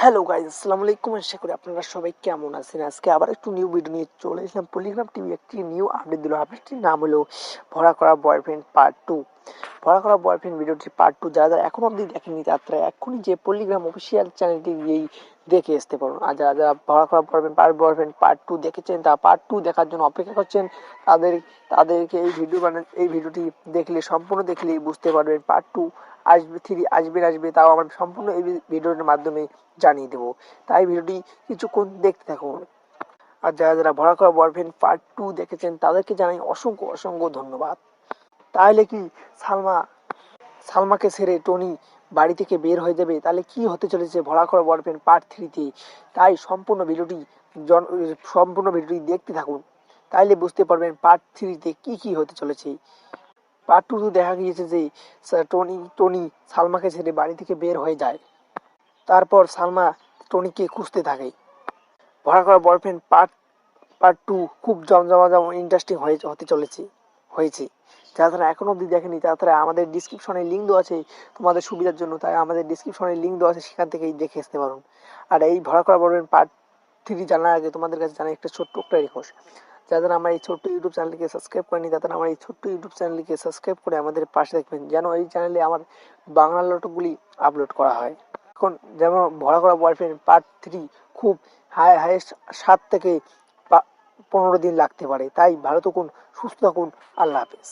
Hello guys আসসালাম আলাইকুম। আশা করি আপনারা সবাই কেমন আছেন? আজকে আবার একটু নিউ ভিডিও নিয়ে চলে এসেছিলাম। পলিগ্রাম টিভি একটি নিউ আপডেট দিল। আপডেটটির নাম হলো, ভরা করা বয়ফ্রেন্ড পার্ট টু ভরা করা বয়ফ্রেন্ড ভিডিওটি পার্ট টু যারা যারা এখন অবধি দেখেননি, তারা এখনই যে পলিগ্রাম অফিসিয়াল চ্যানেলটি গিয়েই দেখে আসতে পারুন। আর যারা যারা ভরা করা boyfriend part boyfriend part two দেখেছেন তা পার্ট টু দেখার জন্য অপেক্ষা করছেন, তাদের, তাদেরকে এই ভিডিও বানা এই ভিডিওটি দেখলে, সম্পূর্ণ দেখলেই বুঝতে পারবেন পার্ট টু আসবে থ্রি আসবে আসবে, তাও আমরা সম্পূর্ণ এই ভিডিওর মাধ্যমে জানিয়ে দেবো। তাই ভিডিওটি কিছুক্ষণ দেখতে থাকুন। আর যারা যারা ভরা করা বয়ফ্রেন্ড পার্ট টু দেখেছেন, তাদেরকে জানাই অসংখ্য অসংখ্য ধন্যবাদ। তাহলে কি সালমা, সালমাকে ছেড়ে টনি বাড়ি থেকে বের হয়ে যাবে? তাহলে কি হতে চলেছে? ভরা করা বয়ফ্রেন্ড পার্ট থ্রিতে তাই সম্পূর্ণ ভিডিওটি সম্পূর্ণ ভিডিওটি দেখতে থাকুন। তাইলে বুঝতে পারবেন পার্ট থ্রিতে কি কি হতে চলেছে। পার্ট টু দেখা গিয়েছে যে টনি টনি সালমাকে ছেড়ে বাড়ি থেকে বের হয়ে যায়। তারপর সালমা টনিকে খুঁজতে থাকে। ভরা করা বয়ফ্রেন্ড পার্ট পার্ট টু খুব জমজমা জমজমাজম ইন্টারেস্টিং হয়ে, হতে চলেছে। হয়েছে। যারা তারা এখনও অবধি দেখেনি, তারা আমাদের ডিসক্রিপশনে লিঙ্ক দেওয়া আছে তোমাদের সুবিধার জন্য, তাই আমাদের ডিসক্রিপশনে লিঙ্ক দেওয়া আছে, সেখান থেকেই দেখে আসতে পারুন আর এই ভরা করা বয়ফ্রেন্ড পার্ট থ্রি জানার আগে তোমাদের কাছে জানাই একটা ছোট্ট একটা রিকোয়েস্ট যারা আমার এই ছোট্ট ইউটিউব চ্যানেলকে সাবস্ক্রাইব করেনি তারা আমার এই ছোট্ট ইউটিউব চ্যানেলকে সাবস্ক্রাইব করে আমাদের পাশে দেখবেন, যেন এই চ্যানেলে আমার বাংলা নাটকগুলি আপলোড করা হয়। এখন যেমন ভরা করা বয়ফ্রেন্ড পার্ট থ্রি খুব হাই হাইয়েস্ট সাত থেকে পনেরো দিন লাগতে পারে। তাই ভালো থাকুন সুস্থ থাকুন। আল্লাহ হাফেজ।